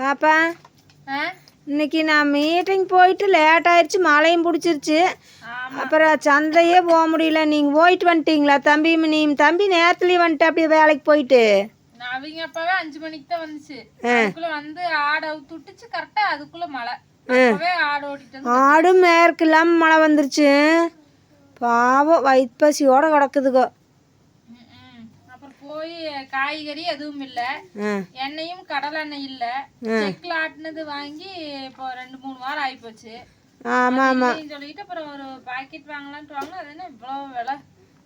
பாப்பா? இன்னைக்கு நான் மீட்டிங் போயிட்டு லேட் ஆயிடுச்சு மழையும் பிடிச்சிருச்சு. அப்புறம் சந்தையே போக முடியல. நீங்கள் போயிட்டு வந்துட்டீங்களா தம்பி? நீ தம்பி நேரத்துலேயே வந்துட்டு அப்படியே வேலைக்கு போயிட்டு. அவங்க அப்பவே அஞ்சு மணிக்கு தான் வந்துச்சு. அதுக்குள்ள வந்து ஆடை அவுத்து விட்டுச்சு கரெக்டா அதுக்குள்ள மழை. ஆடு ஓட்டிட்டு வந்து ஆடு மேற்கு இல்லாமல் மழை வந்துருச்சு. பாவம் வயிற்று பசியோட கிடக்குதுகோ போய் காய்கறி எதுவும் இல்ல. எண்ணெயும் கடலை எண்ணெய் இல்ல. செக்ல ஆட்டினது வாங்கி இப்போ ரெண்டு மூணு வாரம் ஆயிப்போச்சு. ஆமாம் ஆமாம் இல்லைன்னு சொல்லிட்டு அப்புறம் ஒரு பாக்கெட் வாங்கலான்ட்டு வாங்கினா அது என்ன இவ்வளவு விலை?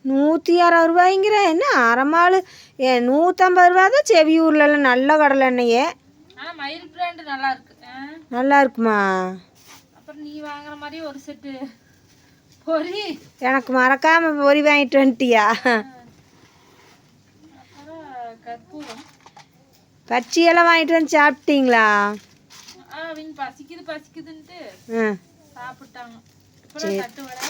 நூற்றி அறுபது ரூபாய்ங்கிற என்ன அரைமாள் ஏன் நூற்றம்பது ரூபா தான் செவியூர்லலாம் நல்ல கடலை எண்ணெயே. மயில் பிராண்ட் நல்லா இருக்கு. நல்லா இருக்குமா? அப்புறம் நீ வாங்குற மாதிரி ஒரு செட்டு பொரி எனக்கு மறக்காமல் பொரி வாங்கிட்டு வந்துட்டியா? கற்பூரம் பச்சியெல்லாம் வாங்கிட்டு வந்து சாப்பிட்டீங்களா? பசிக்குது பசிக்குதுன்ட்டு சாப்பிட்டாங்க. அப்புறம் தட்டு வடை.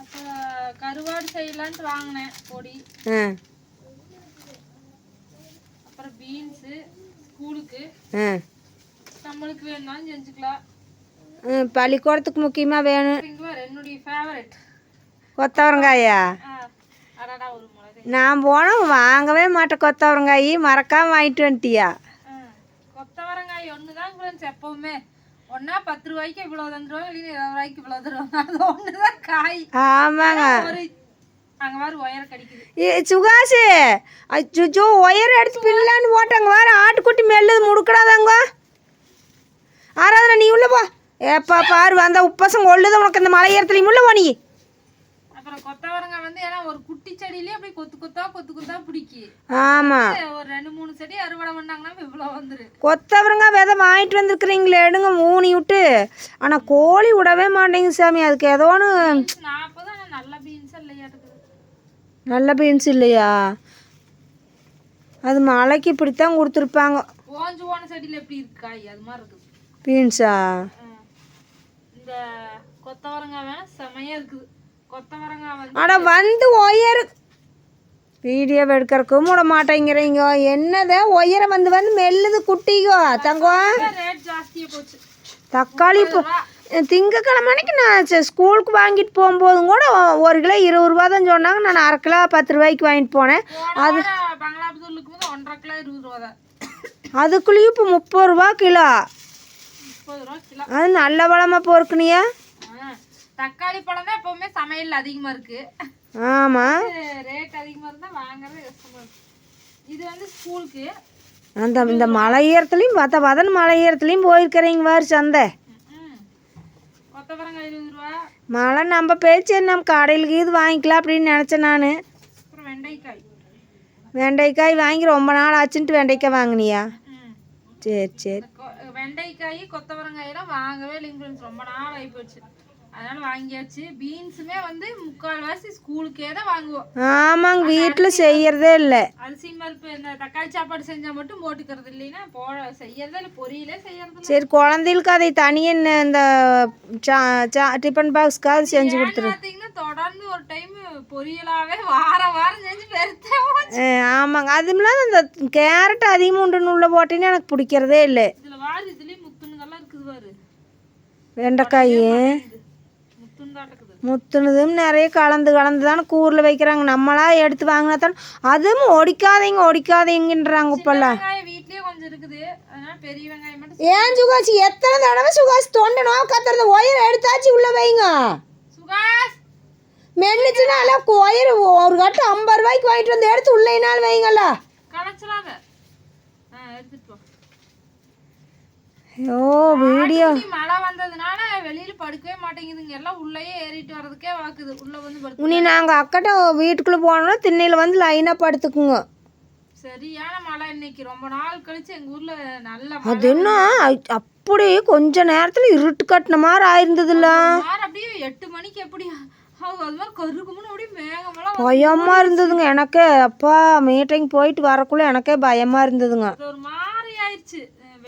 அப்புறம் கருவாடு செய்யலான்ட்டு வாங்கினேன் பொடி. அப்புறம் பீன்ஸு ஸ்கூலுக்கு. நம்மளுக்கு வேணும்னாலும் செஞ்சுக்கலாம். பள்ளிக்கூடத்துக்கு முக்கியமாக வேணும். என்னுடைய ஃபேவரட் கொத்தவரங்காயா நான் போனால் வாங்கவே மாட்டேன். கொத்தவரங்காய் மறக்காமல் வாங்கிட்டு வந்துட்டியா? கொத்தவரங்காய் ஒன்று தான் ஃப்ரெண்ட்ஸ் எப்பவுமே. ஒன்றா பத்து ரூபாய்க்கு இவ்வளோ தந்துருவாங்க இல்லைன்னா இருபது ரூபாய்க்கு இவ்வளோ தருவாங்க. அது ஒன்று தான் காய். ஆமாங்க. ஒரு அங்கே மாதிரி ஒயர் கடிக்குது. ஏ, சுகாசு அச்சோ ஒயர் எடுத்து பின்னலான்னு போட்டாங்க. வேற ஆட்டுக்குட்டி மெல்லுது முடுக்கடாதாங்க. ஆராதனை நீ உள்ள போ. ஏப்பா பாரு வந்த உப்பசம் கொள்ளுது உனக்கு. இந்த மலை ஏறத்துலையும் உள்ள போ நீ. அப்புறம் கொத்தவரங்காய் வந்து ஏன்னா ஒரு குட்டி செடியிலே அப்படியே கொத்து கொத்தா கொத்து கொத்தா பிடிக்கி. ஆமாம் ஒரு ரெண்டு மூணு செடி அறுவடை பண்ணாங்கன்னா இவ்வளோ வந்துரு. கொத்தவரங்காய் விதை வாங்கிட்டு வந்திருக்கிறீங்களே எடுங்க மூணி விட்டு. ஆனால் கோழி விடவே மாட்டேங்குது சாமி அதுக்கு ஏதோ ஒன்று நாற்பது ஆனால் நல்ல பீன்ஸ் இல்லையாட்டுக்குது நல்ல பீன்ஸ் இல்லையா? அது மலைக்கு இப்படித்தான் கொடுத்துருப்பாங்க. ஓஞ்சு போன செடியில் எப்படி இருக்கு? அது மாதிரி இருக்குது. பீன்ஸா. இந்த கொத்தவரங்காய் வேணா செமையா இருக்குது. அட வந்து ஒயர். வீடியோ எடுக்கிறக்கும் விட மாட்டேங்கிறீங்க. என்னத? ஒயரை வந்து வந்து மெல்லுது குட்டிகோ தங்கம் தக்காளி இப்போ திங்கக்கிழமை அன்னைக்கு நான் ஸ்கூலுக்கு வாங்கிட்டு போகும்போதும் கூட ஒரு கிலோ இருபது ரூபா தான் சொன்னாங்க. நான் அரை கிலோ பத்து ரூபாய்க்கு வாங்கிட்டு போனேன். தான். அதுக்குள்ளேயும் இப்போ முப்பது ரூபா கிலோ. அது நல்ல பழமாக பொறுக்குனியா. தக்காளி பழம் தான் எப்பவுமே சமையல் அதிகமா இருக்கு. ஆமாம் ரேட் அதிகமா இருந்தா வாங்குறது கஷ்டமா இருக்கு. இது வந்து ஸ்கூலுக்கு. அந்த இந்த மலை ஏறத்துலையும் பத்த பதன் மலை ஏறத்துலையும் போயிருக்கிறீங்க வாரு சந்தை. கொத்தவரங்காய் இருபது ரூபா. மழை நம்ம பேச்சு நம்ம கடையிலுக்கு இது வாங்கிக்கலாம் அப்படின்னு நினச்சேன் நான். வெண்டைக்காய். வெண்டைக்காய் வாங்கி ரொம்ப நாள் ஆச்சுன்ட்டு வெண்டைக்காய் வாங்கினியா. சரி சரி. வெண்டைக்காய் கொத்தவரங்காய் எல்லாம் வாங்கவே இல்லைங்க. ரொம்ப நாள் ஆகி போச்சு அதனால வாங்கியாச்சு. பீன்ஸுமே வந்து முக்கால்வாசி ஸ்கூலுக்கே தான் வாங்குவோம். ஆமாங்க வீட்டில் செய்யறதே இல்லை. அரிசி பருப்பு இந்த தக்காளி சாப்பாடு செஞ்சா மட்டும் போட்டுக்கிறது இல்லைன்னா போ செய்யறதே இல்லை பொரியலே செய்யறது. சரி குழந்தைகளுக்கு அதை தனியாக இந்த டிஃபன் பாக்ஸ்க்காவது செஞ்சு கொடுத்துரு. தொடர்ந்து ஒரு டைம் பொரியலாவே வாரம் வாரம் செஞ்சு பெருத்தே ஆமாங்க. அதுமில்லாத இந்த கேரட் அதிகமாக உண்டுன்னு உள்ள போட்டீங்கன்னா எனக்கு பிடிக்கிறதே இல்லை. இதுல வாரு இதுலயும் முத்துனுங்கெல்லாம் இருக்குது பாரு. வெண்டைக்காய். முத்துனதும் நிறைய கலந்து கலந்து தானே கூரில் வைக்கிறாங்க. நம்மளா எடுத்து வாங்கினா தான் அதுவும் ஒடிக்காதீங்க ஒடிக்காதீங்கன்றாங்க இப்போல்லாம். ஏன் சுகாசி எத்தனை தடவை சுகாசி தொண்டை நோவு கத்துறது? ஒயர் எடுத்தாச்சு உள்ள வைங்க. மென்னுச்சுனால ஒயர் ஒரு கட்டு ஐம்பது ரூபாய்க்கு வாங்கிட்டு வந்து எடுத்து உள்ளேனாலும் வைங்களா ஐயோ வீடியோ. மழை வந்ததுனால வெளியில படுக்கவே மாட்டேங்குதுங்க. எல்லாம் உள்ளேயே ஏறிட்டு வர்றதுக்கே வாக்குது. உள்ள வந்து படுத்து உனி நாங்கள் அக்கட்ட வீட்டுக்குள்ளே போனோம்னா திண்ணையில் வந்து லைனாக படுத்துக்குங்க. சரியான மழை இன்னைக்கு. ரொம்ப நாள் கழிச்சு எங்க ஊர்ல நல்ல அது என்ன? அ- அப்படியே கொஞ்ச நேரத்தில் இருட்டு கட்டின மாதிரி ஆயிருந்ததுல்ல. அப்படியே எட்டு மணிக்கு எப்படி? பயமாக இருந்ததுங்க. எனக்கே அப்பா மீட்டிங் போயிட்டு வரக்குள்ள எனக்கே பயமாக இருந்ததுங்க. ஒரு மாதிரி ஆயிடுச்சு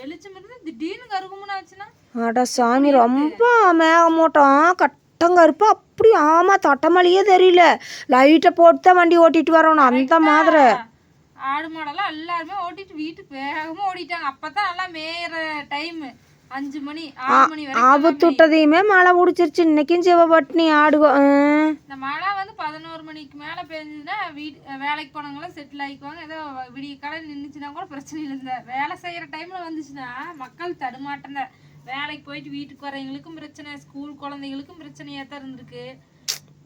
வெளிச்சம் இருந்து திடீர்னு கருக்குமுன்னு ஆச்சுன்னா அட சாமி ரொம்ப மேகமூட்டம் கட்டங்கருப்பு அப்படி ஆமாம் தட்டமலையே தெரியல. லைட்டை போட்டு தான் வண்டி ஓட்டிட்டு வரணும் அந்த மாதிரி. ஆடு மாடெல்லாம் எல்லாருமே ஓட்டிட்டு வீட்டுக்கு வேகமா ஓடிட்டாங்க. அப்பதான் நல்லா மேயிற டைம் அஞ்சு மணி ஆறு மணி வரைக்கும் ஆபத்து விட்டதையுமே மழை பிடிச்சிருச்சு. இன்னைக்கும் சிவபட்னி ஆடுகோ. இந்த மழை வந்து பதினோரு மணிக்கு மேல பெஞ்சதுன்னா வீட் வேலைக்கு போனவங்களாம் செட்டில் ஆகிக்குவாங்க ஏதோ விடிய காலை நின்றுச்சுன்னா கூட பிரச்சனை இல்லை. வேலை செய்யற டைம்ல வந்துச்சுன்னா மக்கள் தடுமாட்டம் வேலைக்கு போயிட்டு வீட்டுக்கு வரவங்களுக்கும் பிரச்சனை ஸ்கூல் குழந்தைங்களுக்கும் பிரச்சனையா தான் இருந்திருக்கு.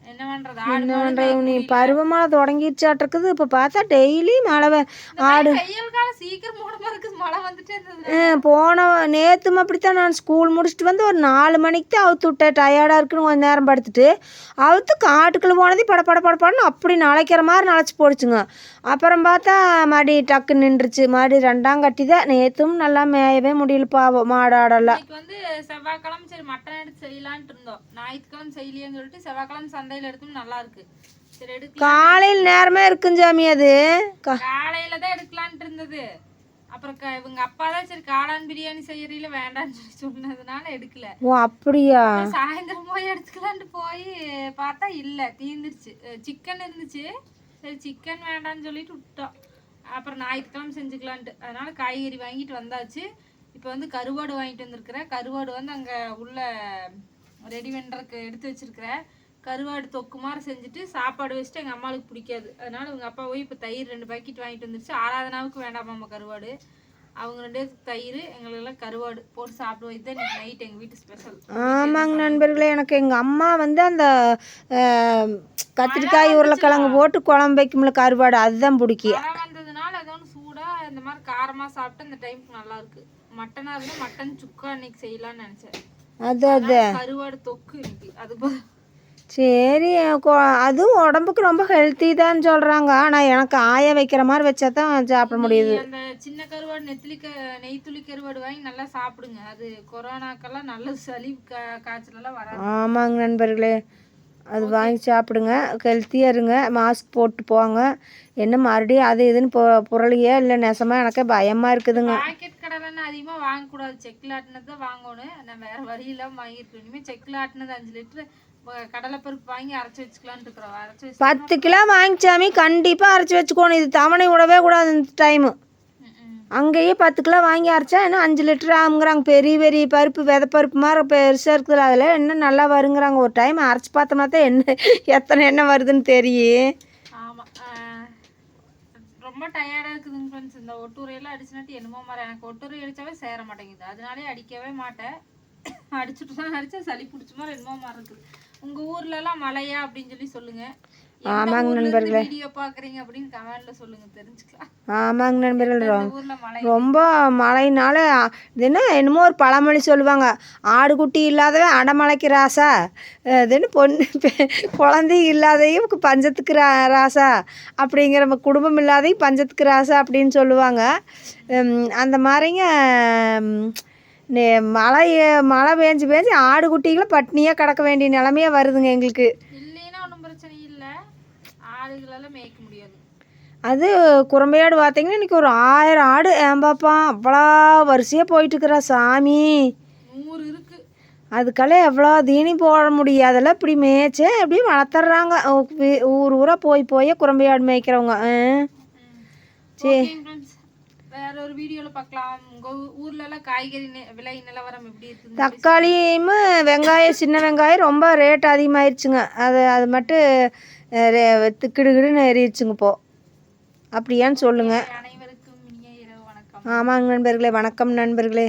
என்ன மாடு பண்றது? நீ பருவமழை தொடங்கிடுச்சாட்டிருக்குது இப்போ பார்த்தா டெய்லி மழை ஆடு. போன நேற்றும் அப்படித்தான் நான் ஸ்கூல் முடிச்சுட்டு வந்து ஒரு நாலு மணிக்கு தான் அவுத்து விட்டேன். டயர்டாக இருக்குன்னு கொஞ்சம் நேரம் படுத்துட்டு அவுத்து காட்டுக்குள்ளே போனது பட பட பட படன்னு அப்படி நனைக்கிற மாதிரி நனைச்சி போடுச்சுங்க. அப்புறம் பார்த்தா மறுபடி டக்கு நின்றுச்சு. மறுபடி ரெண்டாம் கட்டி தான். நேற்றும் நல்லா மேயவே முடியல பாவம். மாடாடெல்லாம் இன்னைக்கு வந்து செவ்வாய்க்கிழமை சரி மட்டன் எடுத்து செய்யலான்ட்டு இருந்தோம். ஞாயிற்றுக்கிழமை செய்யலையேன்னு சொல்லிட்டு செவ்வாய்க்கிழமை சந்தையில எடுத்தோம் நல்லா இருக்கு. சரி எடுக்கலாம் காலையில் நேரமே இருக்குங்க சாமி அது. கா- காலையில தான் எடுக்கலான்ட்டு இருந்தது. அப்புறம் க- இவங்க அப்பா தான் சரி காளான் பிரியாணி செய்யறீல வேண்டாம்னு சொல்லி சொன்னதுனால எடுக்கல. ஓ அப்படியா? அப்புறம் சாயந்தரம் போய் எடுத்துக்கலான்ட்டு போய் பார்த்தா இல்ல தீந்துருச்சு. சிக்கன் இருந்துச்சு. சரி சிக்கன் வேண்டாம்னு சொல்லிட்டு விட்டோம். அப்புறம் ஞாயிற்றுக்கிழமை செஞ்சுக்கலான்ட்டு. அதனால காய்கறி வாங்கிட்டு வந்தாச்சு. இப்போ வந்து கருவாடு வாங்கிட்டு வந்திருக்கிறேன். கருவாடு வந்து அங்கே உள்ள ரெடி பண்ணுறதுக்கு எடுத்து வச்சிருக்கிறேன். கருவாடு தொக்கு மாதிரி செஞ்சுட்டு சாப்பாடு வச்சுட்டு எங்கள் அம்மாவுக்கு பிடிக்காது. அதனால இவங்க அப்பா போய் இப்போ தயிர் ரெண்டு பாக்கெட் வாங்கிட்டு வந்துருச்சு. ஆராதனாவுக்கு வேண்டாமாம்மா கருவாடு? அவங்க ரெண்டு தயிர் எங்களுக்கெல்லாம் கருவாடு போட்டு சாப்பிடுவோம். இதுதான் நைட் எங்கள் வீட்டு ஸ்பெஷல் ஆமாங்க நண்பர்களே எனக்கு எங்கள் அம்மா வந்து அந்த கத்திரிக்காய் உருளைக்கிழங்கு போட்டு குழம்பு வைக்கும்ல கருவாடு அதுதான் பிடிக்கும். வந்ததுனால ஏதோ ஒன்று சூடாக இந்த மாதிரி காரமாக சாப்பிட்டு இந்த டைமுக்கு நல்லா இருக்கு. மட்டனாக இருந்தால் மட்டன் சுக்கா இன்னைக்கு செய்யலாம்னு நினச்சேன். அது அது. கருவாடு தொக்கு இன்னைக்கு. அது சரி கொ- அதுவும் உடம்புக்கு ரொம்ப ஹெல்த்தி தான் சொல்கிறாங்க ஆனால் எனக்கு ஆய வைக்கிற மாதிரி வச்சா தான் சாப்பிட முடியுது. அந்த சின்ன கருவாடு நெத்திலி க நெய்த்துளி கருவாடு வாங்கி நல்லா சாப்பிடுங்க. அது கொரோனாக்கெல்லாம் நல்ல சளி கா காய்ச்சலெல்லாம் வராது. ஆமாங்க நண்பர்களே. அது வாங்கி சாப்பிடுங்க ஹெல்த்தியாக இருங்க மாஸ்க் போட்டு போங்க. என்ன மறுபடியும் அது இதுன்னு பொ புரளியே இல்லை நெசமாக எனக்கே பயமாக இருக்குதுங்க. பாக்கெட் கடலைன்னு அதிகமாக வாங்கக்கூடாது. செக்கில் ஆட்டினது தான் வாங்கணும். நான் வேற வழி இல்லாமல் வாங்கியிருக்கேன். இனிமேல் செக்கில் ஆட்டினது அஞ்சு லிட்டரு கடலைப்பருப்பு வாங்கி அரைச்சி வச்சுக்கலான்ட்டு இருக்கிறோம். அரைச்சி பத்து கிலோ வாங்கிச்சாமி கண்டிப்பாக அரைச்சி வச்சுக்கோணும். இது தவணை விடவே கூடாது இந்த டைமு. அங்கேயே பத்து கிலோ வாங்கி அரைச்சா இன்னும் அஞ்சு லிட்டர் ஆகுங்கிறாங்க. பெரிய பெரிய பருப்பு விதை பருப்பு மாதிரி பெருசாக இருக்குதுல்ல அதில் என்ன நல்லா வருங்கிறாங்க. ஒரு டைம் அரைச்சி பார்த்தோம்னா தான் என்ன எத்தனை எண்ணெய் வருதுன்னு தெரியும். ரொம்ப டயர்டாக இருக்குதுங்க ஃப்ரெண்ட்ஸ் இந்த ஒட்டுரையெல்லாம் அடிச்சுனாட்டி என்னமோ மாதிரி எனக்கு ஒட்டுரை அடித்தாவே சேர மாட்டேங்குது. அதனாலே அடிக்கவே மாட்டேன். அடிச்சுட்டு தான் அடித்தா சளி பிடிச்ச மாதிரி என்னமோ மாதிரி இருக்குது. உங்கள் ஊர்லலாம் மழையா அப்படின்னு சொல்லி சொல்லுங்கள் ஆமாங்க நண்பர்களே. வீடியோ பாக்குறீங்க அப்படின்னு கமெண்ட்ல சொல்லுங்க தெரிஞ்சுக்கலாம். ஆமாங்க நண்பர்கள் ரொம்ப மழைனால இது என்ன என்னமோ ஒரு பழமொழி சொல்லுவாங்க. ஆடுகுட்டி இல்லாதவன் அடமலைக்கு ராசா. அஹ் இது என்ன பொண்ணு குழந்தை இல்லாதையும் பஞ்சத்துக்கு ரா ராசா. அப்படிங்கிற குடும்பம் இல்லாதையும் பஞ்சத்துக்கு ராசா அப்படின்னு சொல்லுவாங்க. அந்த மாதிரிங்க மழை மழை பேஞ்சு பேஞ்சு ஆடுகுட்டிகளும் பட்னியாக கிடக்க வேண்டிய நிலமையே வருதுங்க எங்களுக்கு இல்லைன்னா ஒன்றும் பிரச்சனை இல்லை ஆடுகளெல்லாம் மேய்க்க முடியாது. அது குரம்பையாடு பார்த்தீங்கன்னா இன்னைக்கு ஒரு ஆயிரம் ஆடு ஏன் பாப்பா? அவ்வளோ வரிசையாக போயிட்டுருக்குறா சாமி. நூறு இருக்கு. அதுக்கெல்லாம் எவ்வளோ தீனி போட முடியும்? அதெல்லாம் இப்படி மேய்ச்சி அப்படியே வளர்த்துறாங்க. ஊர் ஊராக போய் போய் குரம்பையாடு மேய்க்கிறவங்க. ஆ. ஃப்ரெண்ட்ஸ் வேற ஒரு பார்க்கலாம் காய்கறி விலை நிலவரம் எப்படி இருக்குது தக்காளியும் வெங்காயம் சின்ன வெங்காயம் ரொம்ப ரேட் அதிகமாயிருச்சுங்க. அது அது மட்டும் திக்கிடுகிடுன்னு ஏறிடுச்சுங்க இப்போ. அப்படியான்னு சொல்லுங்கள் ஆமாங்க நண்பர்களே வணக்கம் நண்பர்களே.